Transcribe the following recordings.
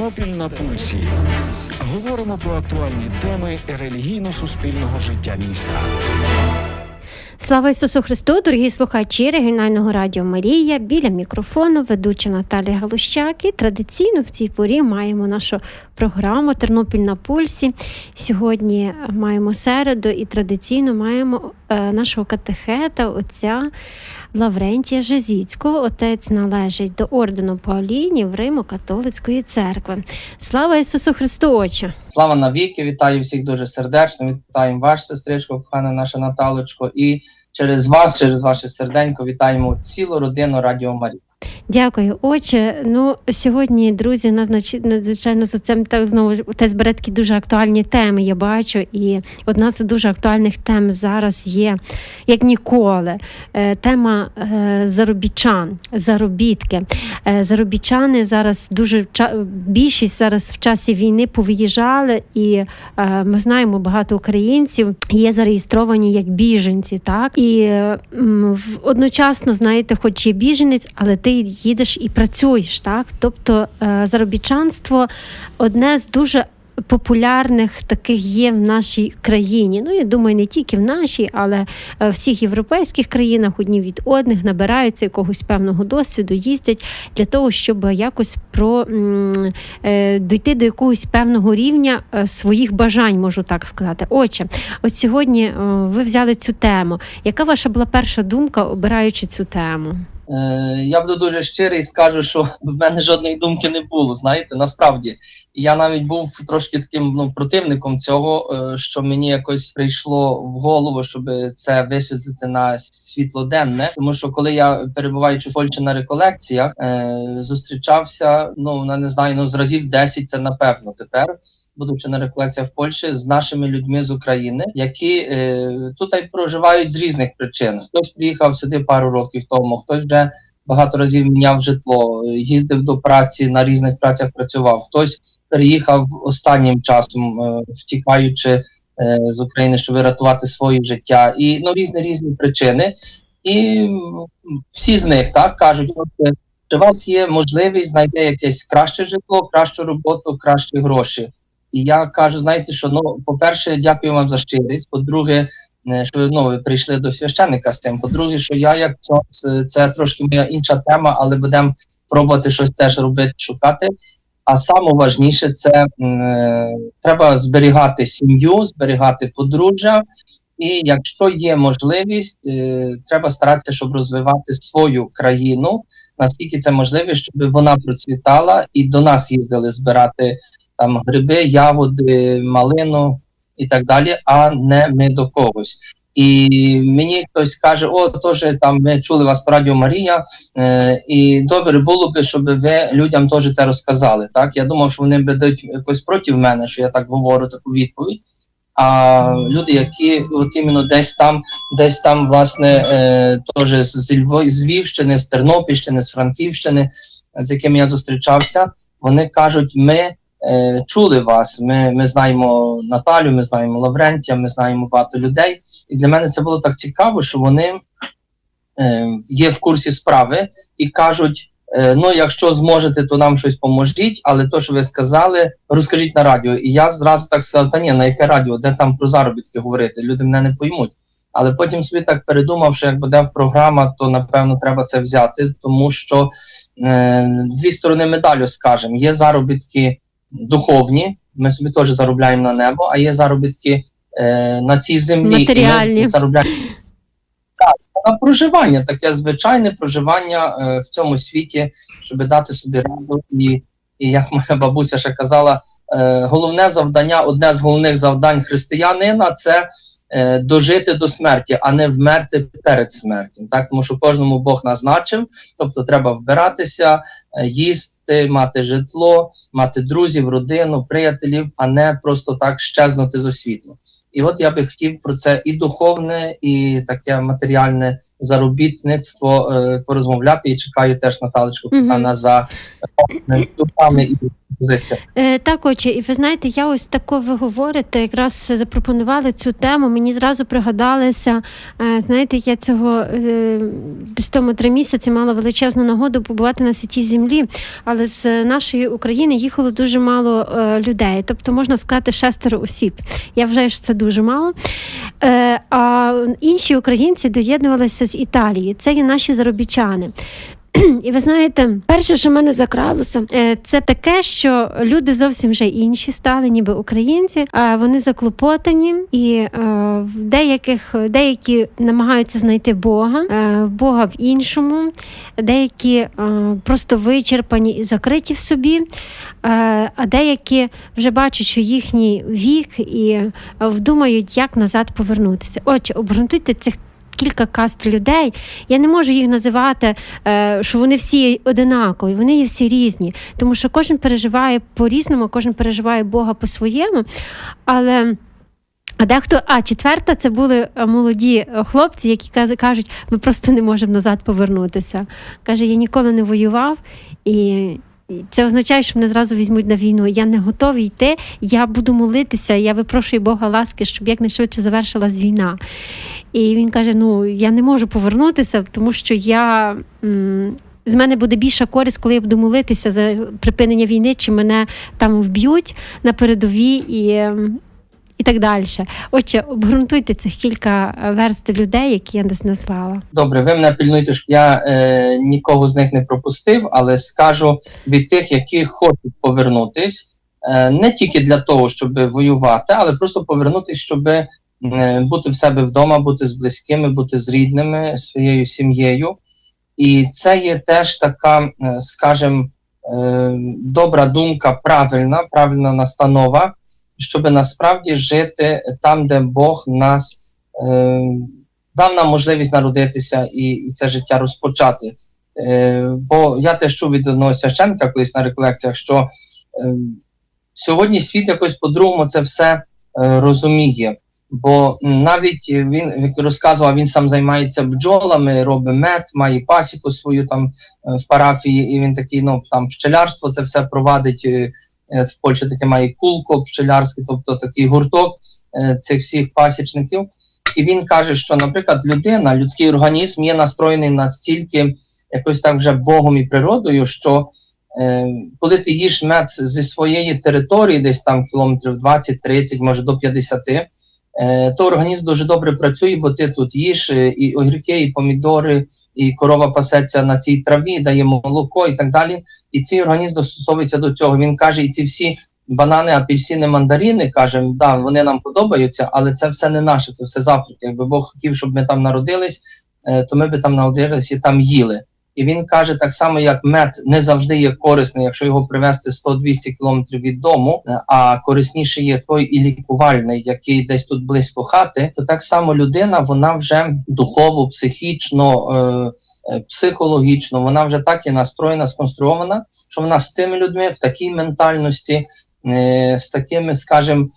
Тернопіль на пульсі. Говоримо про актуальні теми релігійно-суспільного життя міста. Слава Ісусу Христу, дорогі слухачі регіонального радіо Марія. Біля мікрофону ведуча Наталія Галущак. І традиційно в цій порі маємо нашу програму Тернопіль на пульсі. Сьогодні маємо середу і традиційно маємо е, нашого катехета, отця Лаврентія Жазіцького. Отець належить до ордену Паулінів Римо-католицької церкви. Слава Ісусу Христу, Отче! Слава навіки, вітаю всіх дуже сердечно. Вітаємо ваш сестричко, кохана наша Наталочко, і через вас, через ваше серденько, вітаємо цілу родину Радіо Марії. Дякую, отче. Ну сьогодні, друзі, надзвичайно з цим так знову те збере дуже актуальні теми. Я бачу, і одна з дуже актуальних тем зараз є як ніколи. Е, Тема е, заробітчан, заробітки. Е, Заробітчани зараз дуже більшість зараз в часі війни повиїжджали, і ми знаємо, багато українців є зареєстровані як біженці, так і одночасно, знаєте, хоч є біженець, але ти їдеш і працюєш, так? Тобто е, заробітчанство одне з дуже. Популярних таких є в нашій країні. Ну я думаю, не тільки в нашій, але е, в всіх європейських країнах одні від одних набираються якогось певного досвіду, їздять для того, щоб якось про е, дійти до якогось певного рівня е, своїх бажань, можу так сказати. Отже, от сьогодні е, ви взяли цю тему. Яка ваша була перша думка, обираючи цю тему? Е, я буду дуже щирий і скажу, що в мене жодної думки не було. Знаєте, насправді. Я навіть був трошки таким ну, противником цього, е, що мені якось прийшло в голову, щоб це висвітлити на світло денне. Тому що коли я перебуваючи в Польщі на реколекціях, е, зустрічався, ну я не знаю, ну разів 10 це напевно тепер. Будучи на реколекціях в Польщі з нашими людьми з України, які е, тут проживають з різних причин. Хтось приїхав сюди пару років тому, хтось вже багато разів міняв житло, їздив до праці на різних працях працював. Хтось переїхав останнім часом, е, втікаючи е, з України, щоб врятувати своє життя, і ну різні різні причини. І всі з них так кажуть, е, чи у вас є можливість знайти якесь краще житло, кращу роботу, кращі гроші. І я кажу, знаєте, що ну, по-перше, дякую вам за щирість. По-друге, е, що ну, ви прийшли до священника з цим. По-друге, що я як це, це трошки моя інша тема, але будемо пробувати щось теж робити, шукати. А саме важніше це е, треба зберігати сім'ю, зберігати подружжя. І якщо є можливість, е, треба старатися, щоб розвивати свою країну, наскільки це можливо, щоб вона процвітала і до нас їздили збирати там гриби, ягоди, малину і так далі, а не ми до когось. І мені хтось каже, о, теж там ми чули вас по Радіо Марія, е, і добре було б, щоб ви людям теж це розказали. Так, я думав, що вони будуть якось проти мене, що я так говорю таку відповідь. А люди, які от іменно десь там, десь там, власне, е, теж з, з, з Львівщини, з Тернопільщини, з Франківщини, з якими я зустрічався, вони кажуть, ми е, чули вас, ми, ми знаємо Наталю, ми знаємо Лаврентія, ми знаємо багато людей. І для мене це було так цікаво, що вони е, є в курсі справи і кажуть. е, Ну, якщо зможете, то нам щось поможіть, але то, що ви сказали, розкажіть на радіо. І я зразу так сказав: та ні, на яке радіо, де там про заробітки говорити? Люди мене не поймуть. Але потім собі так передумав, що як буде програма, то напевно треба це взяти, тому що е, дві сторони медалю, скажімо, є заробітки духовні, ми собі теж заробляємо на небо, а є заробітки е, на цій землі. І Матеріальні. ми заробляємо так, на проживання, таке звичайне проживання е, в цьому світі, щоб дати собі раду. І, і як моя бабуся ще казала, е, головне завдання, одне з головних завдань християнина це е, дожити до смерті, а не вмерти перед смертю. Так, тому що кожному Бог назначив, тобто треба вбиратися, е, їсти, мати житло, мати друзів, родину, приятелів, а не просто так щезнути з освіту. І от я би хотів про це і духовне, і таке матеріальне заробітництво е, порозмовляти і чекаю теж Наталечку Мгм. на за духами і позиціями. Е, так, отже, і ви знаєте, я ось тако ви говорите, якраз запропонували цю тему. Мені зразу пригадалося. Е, знаєте, я цього е, десь тому три місяці мала величезну нагоду побувати на святій землі, але з нашої України їхало дуже мало людей. Тобто, можна сказати, шестеро осіб. Я вважаю, що це дуже мало. А інші українці доєднувалися з Італії. Це є наші заробітчани. І ви знаєте, перше, що в мене закралося, е, це таке, що люди зовсім вже інші стали, ніби українці, а вони заклопотані, і е, в деяких деякі намагаються знайти Бога, е, Бога в іншому, деякі просто вичерпані і закриті в собі, а деякі вже бачать, що їхній вік і вдумають, як назад повернутися. Отже, обґрунтуйте цих. Кілька каст людей. Я не можу їх називати, е, що вони всі одинакові, вони є всі різні, тому що кожен переживає по-різному, кожен переживає Бога по-своєму. Але а дехто, а четверта, це були е, молоді е, хлопці, які кажуть, ми просто не можемо назад повернутися. Каже, я ніколи не воював і Це означає, що мене зразу візьмуть на війну. Я не готовий йти. Я буду молитися. Я випрошую Бога ласки, щоб якнайшвидше завершилась війна. І він каже: Ну я не можу повернутися, тому що я. М- з мене буде більша користь, коли я буду молитися за припинення війни, чи мене там вб'ють на передовій і, і так далі. Отже, обґрунтуйте цих кілька верст людей, які я десь назвала. Добре, ви мене пильнуйте, щоб я е, нікого з них не пропустив, але скажу від тих, які хочуть повернутись, е, не тільки для того, щоб воювати, але просто повернутись, щоб бути в себе вдома, бути з близькими, бути з рідними, своєю сім'єю. І це є теж така, е, скажімо, е, добра думка, правильна, правильна настанова, щоб насправді жити там, де Бог нас. Е, дав нам можливість народитися і, і це життя розпочати. Е, бо я теж чув від одного священка колись на реколекціях, що е, сьогодні світ якось по-другому це все е, розуміє. Бо навіть він розказував, він сам займається бджолами, робить мед, має пасіку свою там е, в парафії, і він такий, ну там пчелярство це все провадить. е, е, В Польщі таке має кулко пчелярське, тобто такий гурток цих всіх пасічників. І він каже, що, наприклад, людина, людський організм є настроєний настільки якось так вже Богом і природою, що е, коли ти їш мед зі своєї території, десь там кілометрів 20-30, може до 50, е, то організм дуже добре працює, бо ти тут їш е, і огірки, і помідори, і корова пасеться на цій траві, дає молоко і так далі. І твій організм достосовується до цього. Він каже, і ці всі банани, апельсини, мандарини, кажемо, да, вони нам подобаються, але це все не наше, це все з Африки. Якби Бог хотів, щоб ми там народились, е, то ми би там народились і там їли. І він каже, так само, як мед не завжди є корисний, якщо його привезти 100-200 кілометрів від дому, е, а корисніше є той і лікувальний, який десь тут близько хати, то так само людина, вона вже духово, психічно, е, е, психологічно, вона вже так є настроєна, сконструована, що вона з цими людьми в такій ментальності, е, з такими, скажімо,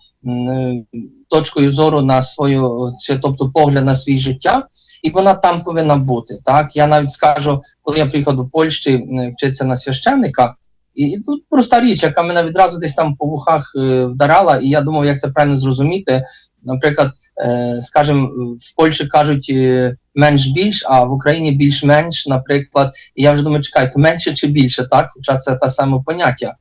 точкою зору на свою, тобто погляд на своє життя, і вона там повинна бути. Так я навіть скажу, коли я приїхав до Польщі вчитися на священника, і, і тут проста річ, яка мене відразу десь там по вухах е, вдарала, і я думав, як це правильно зрозуміти. Наприклад, е, скажімо, в Польщі кажуть е, менш більш, а в Україні більш-менш, наприклад, і я вже думаю, чекайте, менше чи більше, так? Хоча це те саме поняття.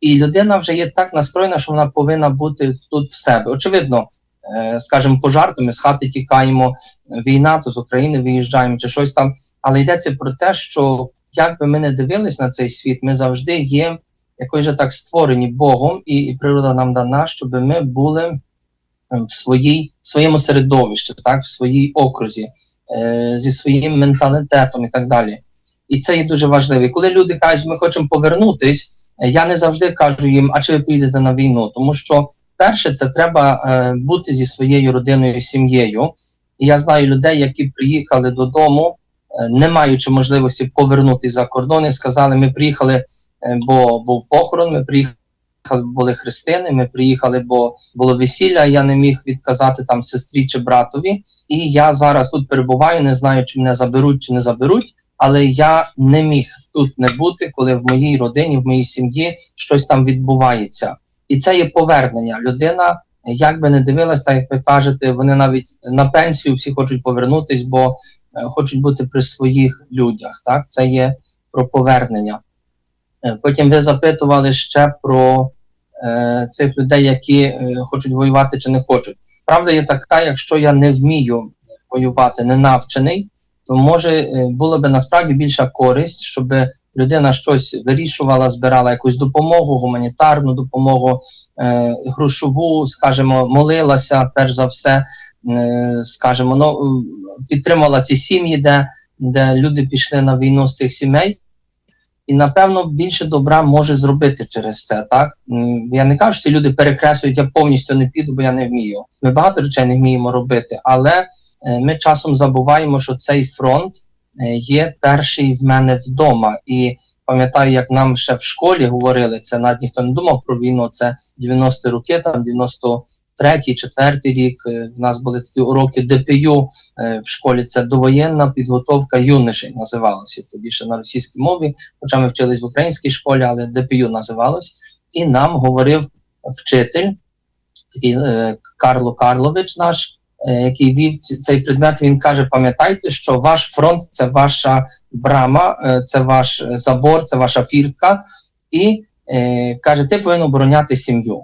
І людина вже є так настроєна, що вона повинна бути тут в себе. Очевидно, скажімо, пожар, то ми з хати тікаємо, війна, то з України виїжджаємо чи щось там. Але йдеться про те, що як би ми не дивились на цей світ, ми завжди є якось же так створені Богом, і, і природа нам дана, щоб ми були е, в своїй в своєму середовищі, так, в своїй окрузі, е, зі своїм менталітетом і так далі. І це є дуже важливо. І коли люди кажуть, ми хочемо повернутись, е, я не завжди кажу їм, а чи ви поїдете на війну? Тому що перше, це треба е, бути зі своєю родиною, сім'єю. І я знаю людей, які приїхали додому, е, не маючи можливості повернутися за кордон, і сказали, ми приїхали, е, бо був похорон, ми приїхали були хрестини, ми приїхали, бо було весілля, я не міг відказати там сестрі чи братові. І я зараз тут перебуваю, не знаю, чи мене заберуть чи не заберуть. Але я не міг тут не бути, коли в моїй родині, в моїй сім'ї щось там відбувається. І це є повернення. Людина, як би не дивилась, так як ви кажете, вони навіть на пенсію всі хочуть повернутись, бо е, хочуть бути при своїх людях. Так, це є про повернення. Е, Потім ви запитували ще про е, цих людей, які е, хочуть воювати чи не хочуть. Правда є така, якщо я не вмію воювати, не навчений, то може е, було би насправді більша користь, щоб людина щось вирішувала, збирала якусь допомогу, гуманітарну допомогу, е, грошову, скажімо, молилася, перш за все, е, скажімо, ну, підтримала ці сім'ї, де, де люди пішли на війну з цих сімей. І напевно більше добра може зробити через це. Так я не кажу, що люди перекреслюють, я повністю не піду, бо я не вмію. Ми багато речей не вміємо робити, але е, ми часом забуваємо, що цей фронт є перший в мене вдома. І пам'ятаю, як нам ще в школі говорили, це навіть ніхто не думав про війну. Це 90-ті роки, там 93-й, 4-й рік. е, В нас були такі уроки ДПЮ е, в школі. Це довоєнна підготовка юнишей називалося тоді ще на російській мові. Хоча ми вчились в українській школі, але ДПЮ називалось. І нам говорив вчитель, такий е, Карло Карлович наш, е, який вів цей предмет. Він каже: пам'ятайте, що ваш фронт це ваша брама, е, це ваш е, забор, це ваша фіртка. І е, каже, ти повинен обороняти сім'ю.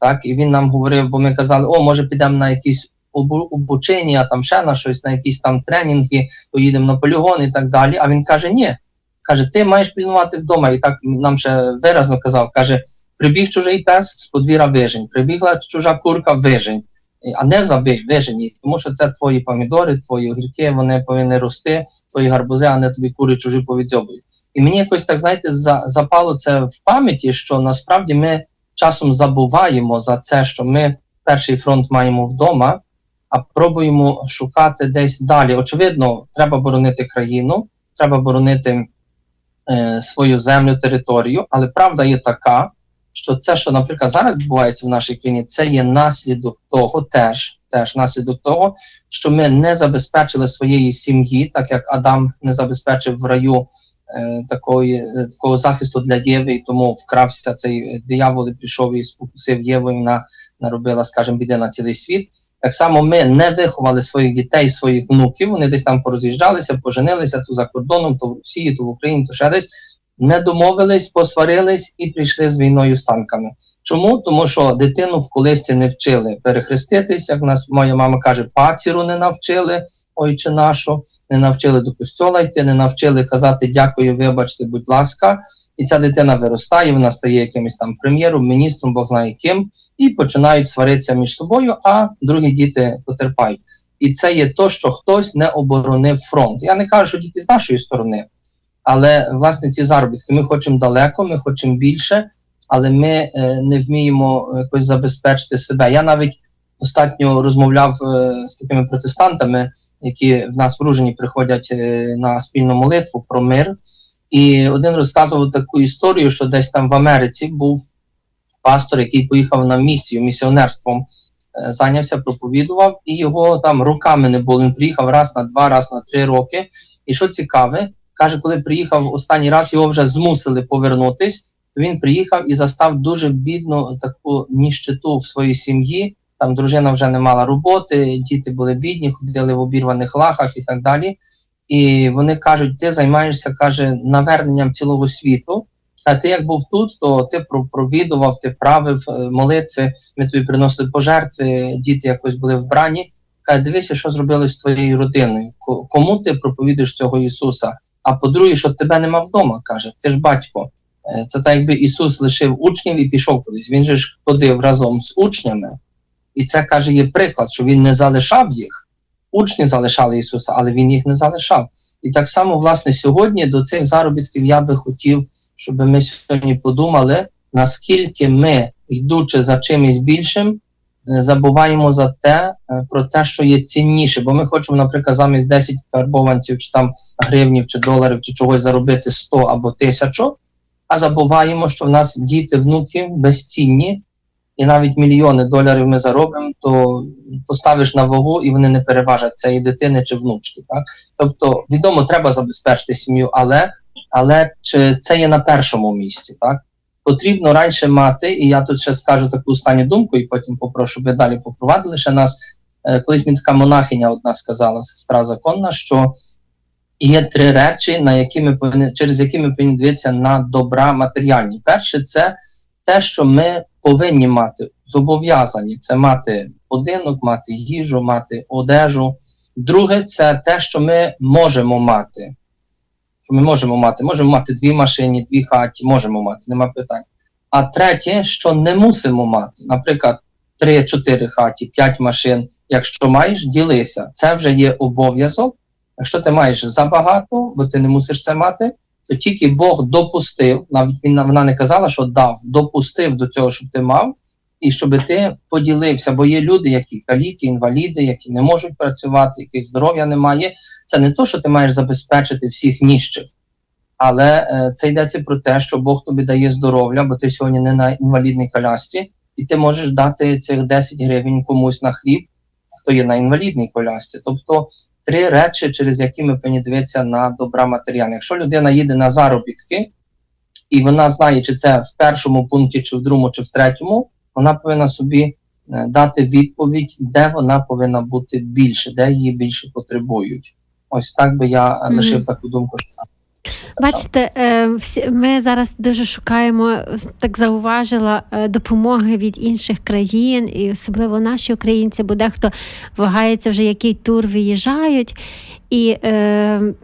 Так, і він нам говорив, бо ми казали, о, може підемо на якісь обу- обучення, там ще на щось, на якісь там тренінги, поїдемо на полігон і так далі. А він каже: ні. Каже, ти маєш пільнувати вдома. І так нам ще виразно казав, каже, прибіг чужий пес з подвір'я вижень, прибігла чужа курка вижень, Е, а не забий, вижень їх, тому що це твої помідори, твої огірки, вони повинні рости, твої гарбузи, а не тобі кури чужі повідзьобують. І мені якось так, знаєте, за, запало це в пам'яті, що насправді ми часом забуваємо за це, що ми перший фронт маємо вдома, а пробуємо шукати десь далі. Очевидно, треба боронити країну, треба боронити е, свою землю, територію, але правда є така, що це, що, наприклад, зараз відбувається в нашій країні, це є наслідок того, теж, теж наслідок того, що ми не забезпечили своєї сім'ї, так як Адам не забезпечив в раю е, такої, е, такого захисту для Єви, і тому вкрався цей е, диявол і прийшов і спокусив Єву, і вона наробила, скажімо, біди на цілий світ. Так само ми не виховали своїх дітей, своїх внуків. Вони десь там пороз'їжджалися, поженилися то за кордоном, то в Росії, то в Україні, то ще десь. Не домовились, посварились і прийшли з війною з танками. Чому? Тому що дитину в колисці не вчили перехреститись, як нас моя мама каже, паціру не навчили, ой чи нашу, не навчили до костьола йти, не навчили казати дякую, вибачте, будь ласка. І ця дитина виростає, вона стає якимось там прем'єром, міністром, Бог знає ким, і починають сваритися між собою, а другі діти потерпають. І це є то, що хтось не оборонив фронт. Я не кажу, що тільки з нашої сторони, але власне ці заробітки ми хочемо далеко, ми хочемо більше, але ми е, не вміємо якось забезпечити себе. Я навіть остатньо розмовляв е, з такими протестантами, які в нас в Ружині приходять е, на спільну молитву про мир. І один розказував таку історію, що десь там в Америці був пастор, який поїхав на місію місіонерством, зайнявся, проповідував, і його там роками не було. Він приїхав раз на два, раз на три роки. І що цікаве, каже, коли приїхав останній раз, його вже змусили повернутись, то він приїхав і застав дуже бідну таку ніщиту в своїй сім'ї. Там дружина вже не мала роботи, діти були бідні, ходили в обірваних лахах і так далі. І вони кажуть, ти займаєшся, каже, наверненням цілого світу. А ти як був тут, то ти про- провідував, ти правив е, молитви, ми тобі приносили пожертви, діти якось були вбрані. Каже, дивися, що зробили з твоєю родиною. Кому ти проповідуєш цього Ісуса? А по-друге, що тебе нема вдома, каже, ти ж батько. Е, Це так, якби Ісус лишив учнів і пішов кудись. Він же ж ходив разом з учнями. І це каже, є приклад, що він не залишав їх. Учні залишали Ісуса, але Він їх не залишав. І так само, власне, сьогодні до цих заробітків я би хотів, щоб ми сьогодні подумали, наскільки ми, йдучи за чимось більшим, забуваємо за те, е, про те, що є цінніше. Бо ми хочемо, наприклад, замість 10 карбованців, чи там гривнів, чи доларів, чи чогось заробити 100 або 1000, а забуваємо, що в нас діти, внуки безцінні, і навіть мільйони доларів ми заробимо, то поставиш на вагу і вони не переважать цієї дитини чи внучки. Так? Тобто, відомо, треба забезпечити сім'ю, але, але чи це є на першому місці, так? Потрібно раніше мати, і я тут ще скажу таку останню думку, і потім попрошу, ви далі попровадили ще нас. Е, Колись мені така монахиня одна сказала, сестра законна, що є три речі, на які ми повинні, через які ми повинні дивитися на добра матеріальні. Перше, це те, що ми повинні мати, зобов'язані це мати будинок, мати їжу, мати одежу. Друге, це те, що ми можемо мати. Що ми можемо мати. Можемо мати дві машини, дві хаті, можемо мати, нема питань. А третє, що не мусимо мати. Наприклад, 3-4 хаті, 5 машин. Якщо маєш, ділися. Це вже є обов'язок. Якщо ти маєш забагато, бо ти не мусиш це мати, то тільки Бог допустив, навіть він вона не казала, що дав, допустив до цього, щоб ти мав, і щоб ти поділився. Бо є люди, які каліки, інваліди, які не можуть працювати, яких здоров'я немає. Це не то, що ти маєш забезпечити всіх ніжчих. Але е, це йдеться про те, що Бог тобі дає здоров'я, бо ти сьогодні не на інвалідній колясці, і ти можеш дати цих 10 гривень комусь на хліб, хто є на інвалідній колясці. Тобто три речі, через які ми повинні дивитися на добра матеріальні. Якщо людина їде на заробітки, і вона знає, чи це в першому пункті, чи в другому, чи в третьому, вона повинна собі е, дати відповідь, де вона повинна бути більше, де її більше потребують. Ось так би я е, лишив таку думку. Бачите, е, ми зараз дуже шукаємо, так зауважила, допомоги від інших країн, і особливо наші українці, бо дехто вагається вже, який тур виїжджають. І,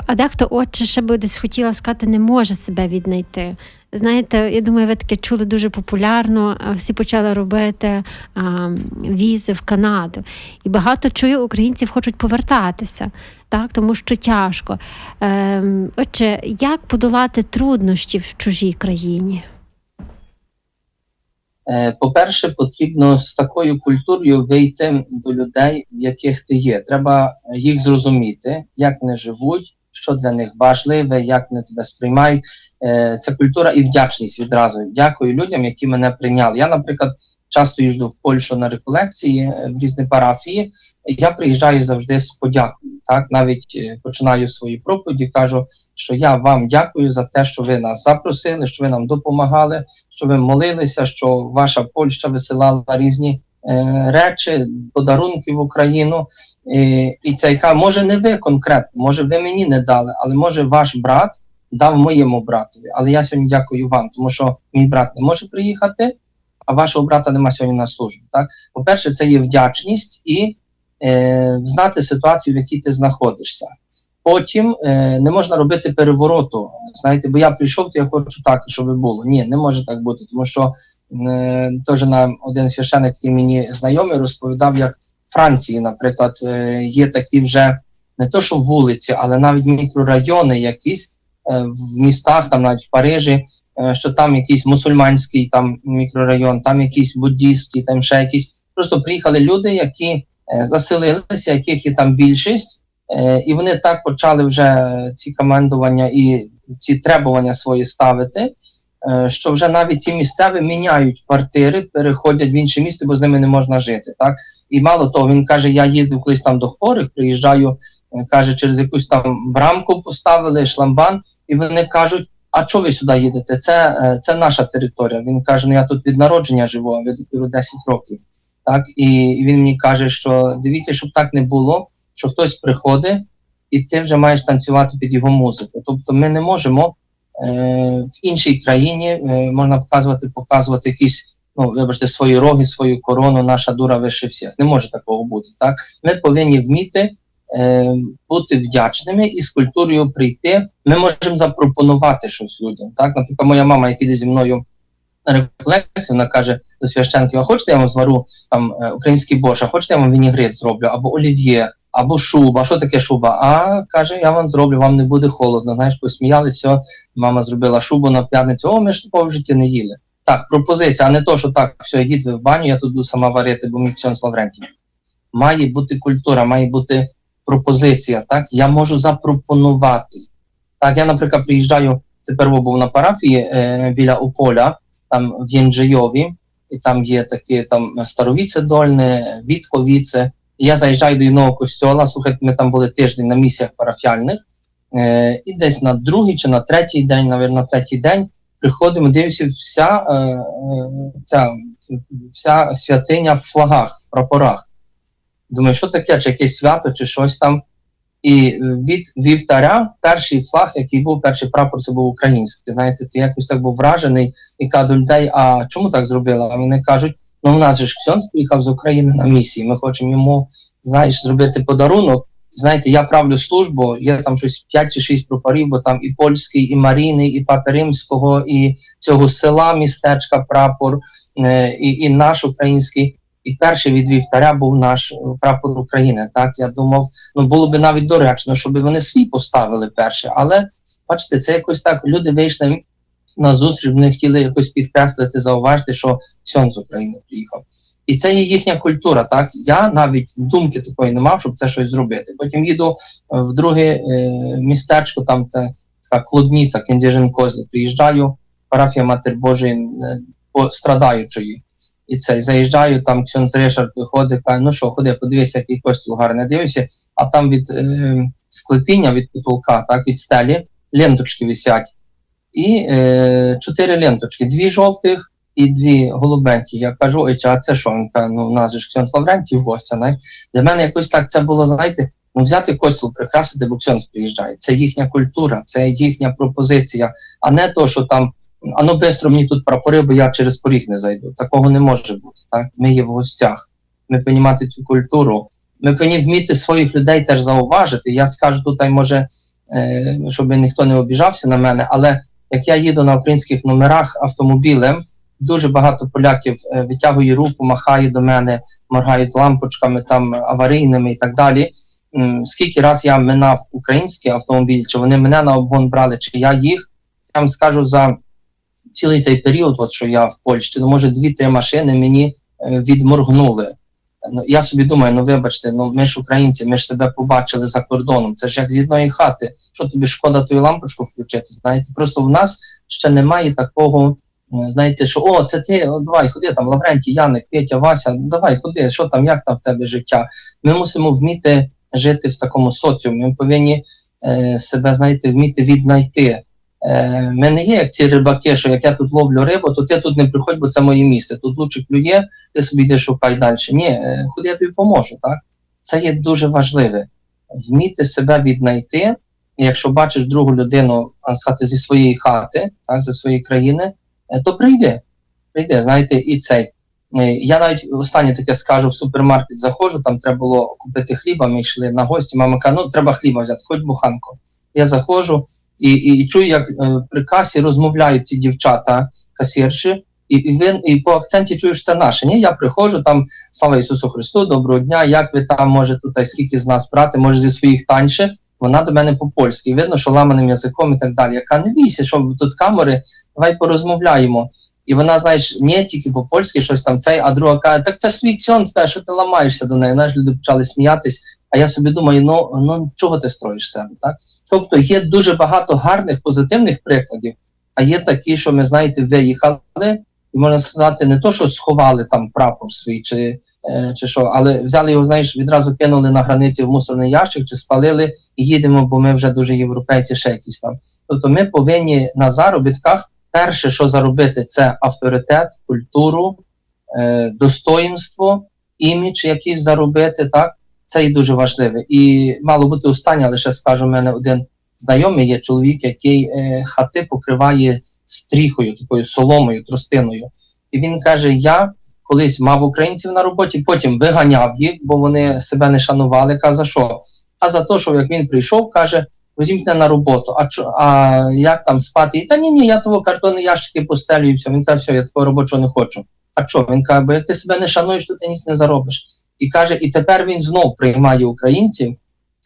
а дехто, отче, ще би десь хотіла сказати, не може себе віднайти. Знаєте, я думаю, ви таке чули дуже популярно. Всі почали робити а, візи в Канаду. І багато чую, українців хочуть повертатися, так, тому що тяжко. Ем, отже, як подолати труднощі в чужій країні? Е, По-перше, потрібно з такою культурою вийти до людей, в яких ти є. Треба їх зрозуміти, як вони живуть, що для них важливе, як вони тебе сприймають. Е, Це культура і вдячність відразу. Дякую людям, які мене прийняли. Я, наприклад, часто їжджу в Польщу на реколекції е, в різні парафії. Я приїжджаю завжди з подякою. Так, навіть е, починаю свої проповіді, кажу, що я вам дякую за те, що ви нас запросили, що ви нам допомагали, що ви молилися, що ваша Польща висилала різні речі, подарунки в Україну. І, і це яка може не ви конкретно, може ви мені не дали, але може ваш брат дав моєму братові. Але я сьогодні дякую вам, тому що мій брат не може приїхати, а вашого брата нема сьогодні на службі. Так, по-перше, це є вдячність і е, знати ситуацію, в якій ти знаходишся. Потім е, не можна робити перевороту. Знаєте, бо я прийшов, то я хочу так, щоб було. Ні, не може так бути, тому що е, теж нам один священик, який мені знайомий, розповідав, як в Франції, наприклад, е, є такі вже не то, що вулиці, але навіть мікрорайони якісь в містах, там навіть в Парижі, е, що там якийсь мусульманський там мікрорайон, там якийсь буддійський, там ще якийсь. Просто приїхали люди, які е, заселилися, яких є там більшість. Е, і вони так почали вже ці командування і ці требування свої ставити, е, що вже навіть ці місцеві міняють квартири, переходять в інше місце, бо з ними не можна жити. Так і мало того, він каже: я їздив колись там до хворих, приїжджаю, е, каже, через якусь там брамку поставили шламбан, і вони кажуть. А чого ви сюди їдете? Це, е, це наша територія. Він каже: ну я тут від народження живу, ви 10 років. Так, і, він мені каже, що дивіться, щоб так не було що хтось приходить, і ти вже маєш танцювати під його музику. Тобто ми не можемо е, в іншій країні е, можна показувати, показувати якісь, ну, вибачте, свої роги, свою корону, наша дура вище всіх. Не може такого бути. Так? Ми повинні вміти бути вдячними і з культурою прийти. Ми можемо запропонувати щось людям. Так? Наприклад, моя мама, яка йде зі мною на реколекцію, вона каже до священки, а хочете я вам звару там е, український борщ, а хочете я вам вінігрет зроблю, або олів'є, або шуба. Що таке шуба? А каже, я вам зроблю, вам не буде холодно. Знаєш, посміялися, мама зробила шубу на п'ятницю. О, ми ж такого житті не їли. Так, пропозиція, а не то, що так, все, йдіть ви в баню, я тут буду сама варити, бо мій ксьон Лаврентій. Має бути культура, має бути пропозиція. Так, я можу запропонувати. Так, я, наприклад, приїжджаю тепер був на парафії е, біля Ополя, там в Єнджийові, і там є таке там Старовіце Дольне, Вітковіце. І я заїжджаю до одного костьола. Слухайте, ми там були тиждень на місіях парафіальних. Е, і десь на другий чи на третій день, навіть на третій день, приходимо, дивимося, вся, е, е, ця, вся святиня в флагах, в прапорах. Думаю, що таке, чи якесь свято, чи щось там. І від вівтаря перший флаг, який був, перший прапор, це був український. Знаєте, то якось так був вражений і кажу людей, а чому так зробили? А вони кажуть, ну у нас же ж Ксьонс приїхав з України на місії. Ми хочемо йому, знаєш, зробити подарунок. Знаєте, я правлю службу, є там щось 5 чи 6 прапорів, бо там і польський, і Маріни, і Папи Римського, і цього села, містечка, прапор, е, і, і наш український. І перший від вівтаря був наш е, прапор України. Так я думав, ну було би навіть доречно, щоб вони свій поставили перше. Але бачите, це якось так. Люди вийшли на зустріч, вони хотіли якось підкреслити, зауважити, що Сьон з України приїхав. І це є їхня культура. Так я навіть думки такої не мав, щоб це щось зробити. Потім їду е, в друге е, містечко, там те, така клубниця, Кендіжин Козлі. Приїжджаю, парафія Матер Божої е, по- страдаючої. І це заїжджаю, там Ксьонз Ришард виходить, каже, ну що, ходи, подивися, який костюм гарний. Дивишся, а там від е, склепіння, від потолка, так, від стелі, ленточки висять. І е, чотири ленточки, дві жовтих і дві голубенькі. Я кажу, ой, а це що? Він каже, ну, у нас же ж Ксьонз Лаврентів гостя. Не? Для мене якось так це було, знаєте, ну взяти костюм, прикрасити, бо Ксьонз приїжджає. Це їхня культура, це їхня пропозиція, а не то, що там а ну бистро мені тут прапори, бо я через поріг не зайду. Такого не може бути. Так? Ми є в гостях. Ми повинні мати цю культуру. Ми повинні вміти своїх людей теж зауважити. Я скажу тут, може, е, щоб ніхто не обіжався на мене, але як я їду на українських номерах автомобілем, дуже багато поляків е, витягує руку, махає до мене, моргають лампочками там аварійними і так далі. Скільки раз я минав український автомобіль, чи вони мене на обгон брали, чи я їх, я вам скажу за цілий цей період, от що я в Польщі, ну може дві-три машини мені е, відморгнули. Ну, я собі думаю, ну вибачте, ну ми ж українці, ми ж себе побачили за кордоном. Це ж як з одної хати. Що тобі шкода ту лампочку включити? Знаєте, просто в нас ще немає такого. е, Знаєте, що о, це ти, о, давай, ходи там, Лаврентій, Яник, Петя, Вася, давай, ходи, що там, як там в тебе життя. Ми мусимо вміти жити в такому соціумі. Ми повинні е, себе, знаєте, вміти віднайти. Е, ми є як ці рибаки, що як я тут ловлю рибу, то ти тут не приходь, бо це моє місце. Тут лучик клює, ти собі йдеш шукай далі. Ні, е, ходи, я тобі поможу, так? Це є дуже важливе. Вміти себе віднайти, якщо бачиш другу людину, сказати, зі своєї хати, так, зі своєї країни, е, то прийди. Прийди, знаєте, і цей. Е, Я навіть останнє таке скажу, в супермаркет заходжу, там треба було купити хліба, ми йшли на гості, мама каже, ну треба хліба взяти, хоч буханку. Я заходжу і, і, чую, як е, при касі розмовляють ці дівчата, касірші, і, і, він, і по акценті чуєш, це наше. Ні, я приходжу там, слава Ісусу Христу, доброго дня, як ви там, може, тут скільки з нас брати, може зі своїх таньше. Вона до мене по-польськи, видно, що ламаним язиком і так далі. Яка не бійся, що тут камери, давай порозмовляємо. І вона, знаєш, ні, тільки по-польськи щось там цей, а друга каже, так це ж свій ксьон, що ти ламаєшся до неї. Знаєш, люди почали сміятись, а я собі думаю, ну, ну чого ти строїш себе, так? Тобто є дуже багато гарних, позитивних прикладів, а є такі, що ми, знаєте, виїхали, і можна сказати, не то, що сховали там прапор свій, чи, е, чи що, але взяли його, знаєш, відразу кинули на границі в мусорний ящик, чи спалили і їдемо, бо ми вже дуже європейці, ще якісь там. Тобто ми повинні на заробітках перше, що заробити, це авторитет, культуру, е, достоїнство, імідж якийсь заробити, так? Це і дуже важливе. І мало бути останнє, лише скажу, у мене один знайомий є чоловік, який е, хати покриває стріхою, такою соломою, тростиною. І він каже: Я колись мав українців на роботі, потім виганяв їх, бо вони себе не шанували. Каже, за що? А за те, що як він прийшов, каже, візьміть на роботу. А чо, а як там спати? Та ні, ні, я того картонні ящики постелю і все. Він каже, все, я такого робочого не хочу. А що? Він каже, бо як ти себе не шануєш, то ти ніч не заробиш. І каже, і тепер він знов приймає українців.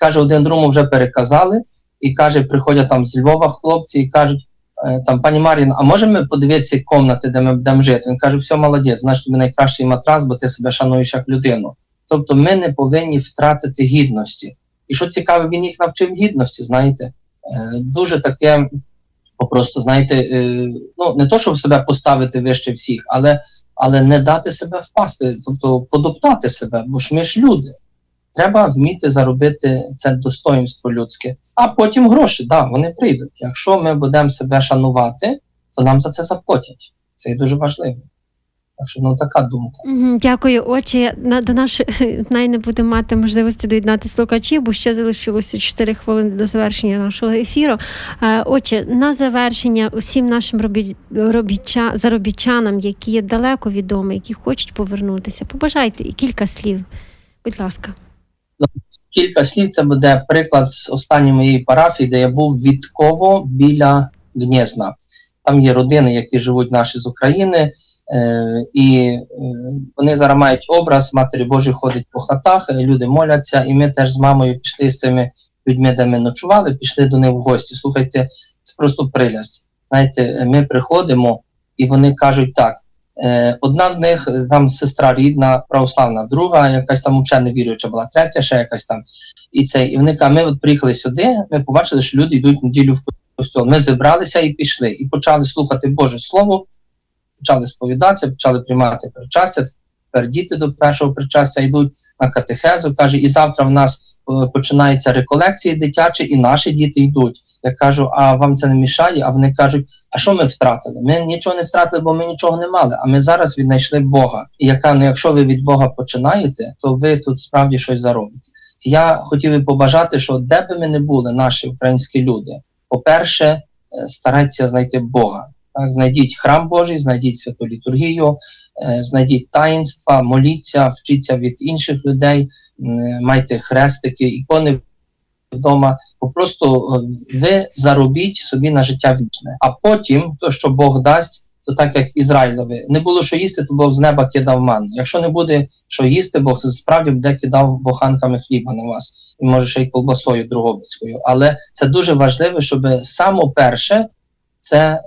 Каже, один другому вже переказали, і каже, приходять там з Львова хлопці і кажуть, е, там, пані Мар'їн, а можемо подивитися кімнати, де ми будемо жити? Він каже, все молодець, значить тобі найкращий матрас, бо ти себе шануєш як людину. Тобто ми не повинні втратити гідності. І що цікаво, він їх навчив гідності, знаєте, Е, дуже таке Просто знаєте, е, ну не то, щоб себе поставити вище всіх, але, але не дати себе впасти, тобто подоптати себе, бо ж ми ж люди. Треба вміти заробити це достоїнство людське, а потім гроші, да, вони прийдуть. Якщо ми будемо себе шанувати, то нам за це заплатять. Це є дуже важливо. Так що ну така думка. Дякую, отче. На до нашої най не будемо мати можливості доєднати слухачів, бо ще залишилося 4 хвилини до завершення нашого ефіру. Е, Отже, на завершення усім нашим робі... робіча... заробітчанам, які є далеко відомі, які хочуть повернутися, побажайте кілька слів. Будь ласка. Кілька слів це буде приклад з останньої моєї парафії, де я був відково біля Гнєзна. Там є родини, які живуть наші з України, е, і е, вони зараз мають образ Матері Божої ходить по хатах, е, люди моляться, і ми теж з мамою пішли з цими людьми, де ми ночували, пішли до них в гості. Слухайте, це просто прилясть. Знаєте, ми приходимо, і вони кажуть так. Е, Одна з них там сестра рідна, православна, друга, якась там взагалі не віруюча була, третя, ще якась там. І це, і вони кажуть, ми от приїхали сюди, ми побачили, що люди йдуть неділю в костюл. Ми зібралися і пішли, і почали слухати Боже Слово, почали сповідатися, почали приймати причастя. Тепер діти до першого причастя йдуть на катехезу. каже, і завтра в нас е, починаються реколекції дитячі, і наші діти йдуть. Я кажу, а вам це не мішає? А вони кажуть, а що ми втратили? Ми нічого не втратили, бо ми нічого не мали. А ми зараз віднайшли Бога. І яка ну, якщо ви від Бога починаєте, то ви тут справді щось заробите. Я хотів би побажати, що де би ми не були, наші українські люди, по-перше, е, старайтеся знайти Бога. Так, знайдіть храм Божий, знайдіть святу літургію, е, знайдіть таїнства, моліться, вчіться від інших людей, майте хрестики, ікони вдома. Просто е, ви заробіть собі на життя вічне. А потім, то, що Бог дасть, то так як Ізраїлові, не було що їсти, то Бог з неба кидав ман. Якщо не буде що їсти, Бог справді буде кидав буханками хліба на вас, і може ще й колбасою другобицькою. Але це дуже важливо, щоб саме перше це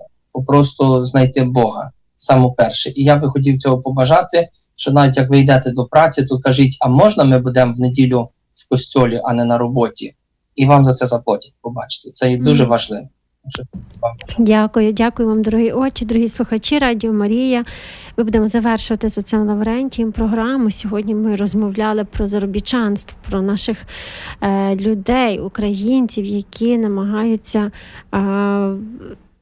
просто знайти Бога. Саме перше. І я би хотів цього побажати, що навіть як ви йдете до праці, то кажіть, а можна ми будемо в неділю в костьолі, а не на роботі? І вам за це заплатять, побачите. Це є дуже важливо. Дякую, дякую вам, дорогі очі, дорогі слухачі Радіо Марія. Ми будемо завершувати з отцем Лаврентієм програму. Сьогодні ми розмовляли про заробітчанство, про наших е, людей, українців, які намагаються. Е,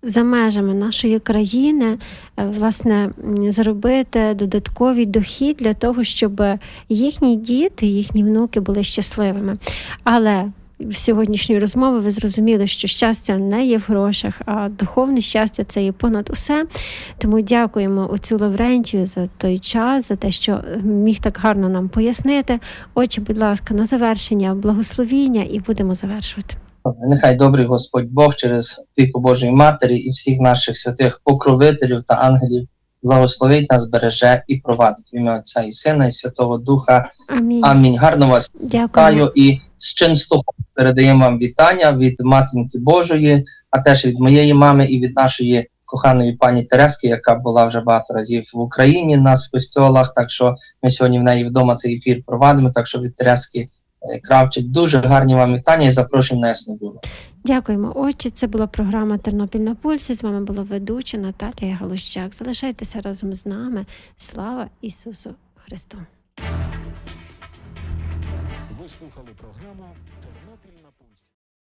за межами нашої країни е, власне м, заробити додатковий дохід для того, щоб їхні діти, їхні внуки були щасливими. Але в сьогоднішньої розмови ви зрозуміли, що щастя не є в грошах, а духовне щастя це є понад усе. Тому дякуємо отцю Лаврентію за той час, за те, що міг так гарно нам пояснити. Отче, будь ласка, на завершення благословіння і будемо завершувати. Нехай добрий Господь Бог через опіку Божої Матері і всіх наших святих покровителів та ангелів благословить нас, береже і провадить в ім'я Отця і Сина, і Святого Духа. Амінь. Амінь. Гарно вас вітаю і з чинстухом передаємо вам вітання від Матінки Божої, а теж від моєї мами і від нашої коханої пані Терески, яка була вже багато разів в Україні, нас в костьолах. Так що ми сьогодні в неї вдома цей ефір провадимо. Так що від Терески Кравчик дуже гарні вам вітання і запрошуємо на Яснобуру. Дякуємо, очі. Це була програма Тернопіль на пульсі. З вами була ведуча Наталія Галущак. Залишайтеся разом з нами. Слава Ісусу Христу! Ви слухали програму Тернопіль на пульсі.